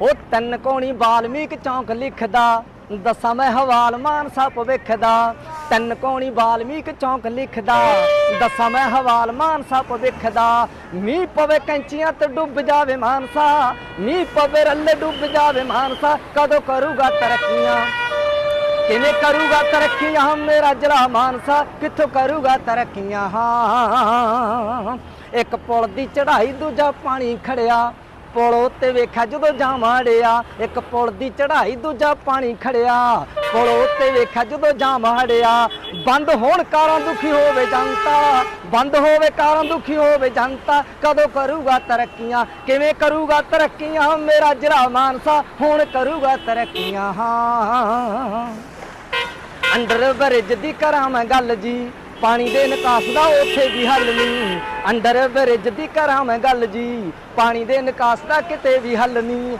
ਉਹ ਤਿੰਨ ਕੋਣੀ ਬਾਲਮੀਕ ਚੌਂਕ ਲਿਖਦਾ, ਦੱਸਾਂ ਮੈਂ ਹਵਾਲ ਮਾਨਸਾ ਭਵਿੱਖਦਾ ਤਿੰਨ ਤਨ ਕੋਣੀ ਬਾਲਮੀਕ ਚੌਂਕ ਲਿਖਦਾ, ਦੱਸਾਂ ਮੈਂ ਹਵਾਲ ਮਾਨਸਾ ਭਵਿੱਖਦਾ ਮੀਂਹ ਪਵੇ ਕੈਂਚੀਆਂ ਤੇ ਡੁੱਬ ਜਾਵੇ ਮਾਨਸਾ, ਮੀਂਹ ਪਵੇ ਰੱਲੇ ਡੁੱਬ ਜਾਵੇ ਮਾਨਸਾ। ਕਦੋਂ ਕਰੂਗਾ ਤਰੱਕੀਆਂ? ਕਿਵੇਂ ਕਰੂਗਾ ਤਰੱਕੀਆਂ? ਮੇਰਾ ਜ਼ਿਲ੍ਹਾ ਮਾਨਸਾ, ਕਿੱਥੋਂ ਕਰੂਗਾ ਤਰੱਕੀਆਂ? ਹਾਂ, ਇੱਕ ਪੁਲ ਦੀ ਚੜ੍ਹਾਈ, ਦੂਜਾ ਪਾਣੀ ਖੜਿਆ। ਪੁਲ ਉੱਤੇ ਵੇਖਿਆ, ਜਦੋਂ ਜਾਮਾੜਿਆ ਇੱਕ ਪੁਲ ਦੀ ਚੜ੍ਹਾਈ, ਦੂਜਾ ਪਾਣੀ ਖੜਿਆ। ਪੁਲ ਉੱਤੇ ਵੇਖਿਆ, ਜਦੋਂ ਜਾਮਾੜਿਆ ਬੰਦ ਹੋਣ ਕਾਰਾਂ ਦੁਖੀ ਹੋਵੇ ਜਨਤਾ, ਬੰਦ ਹੋਵੇ ਕਾਰਾਂ ਦੁਖੀ ਹੋਵੇ ਜਨਤਾ, ਕਦੋਂ ਕਰੂਗਾ ਤਰੱਕੀਆਂ, ਕਿਵੇਂ ਕਰੂਗਾ ਤਰੱਕੀਆਂ? ਮੇਰਾ ਜਰਾ ਮਾਨਸਾ, ਹੁਣ ਕਰੂਗਾ ਤਰੱਕੀਆਂ। ਹਾਂ। ਅੰਡਰ ਬ੍ਰਿਜ ਦੀ ਕਰਾਂ ਮੈਂ ਗੱਲ ਜੀ। ਪਾਣੀ ਦੇ ਨਿਕਾਸ ਦਾ ਉੱਥੇ ਵੀ ਹੱਲ ਨਹੀਂ। ਅੰਡਰ ਬ੍ਰਿਜ ਦੀ ਕਰਾਂ ਮੈਂ ਗੱਲ ਜੀ, ਪਾਣੀ ਦੇ ਨਿਕਾਸ ਦਾ ਕਿਤੇ ਵੀ ਹੱਲ ਨਹੀਂ।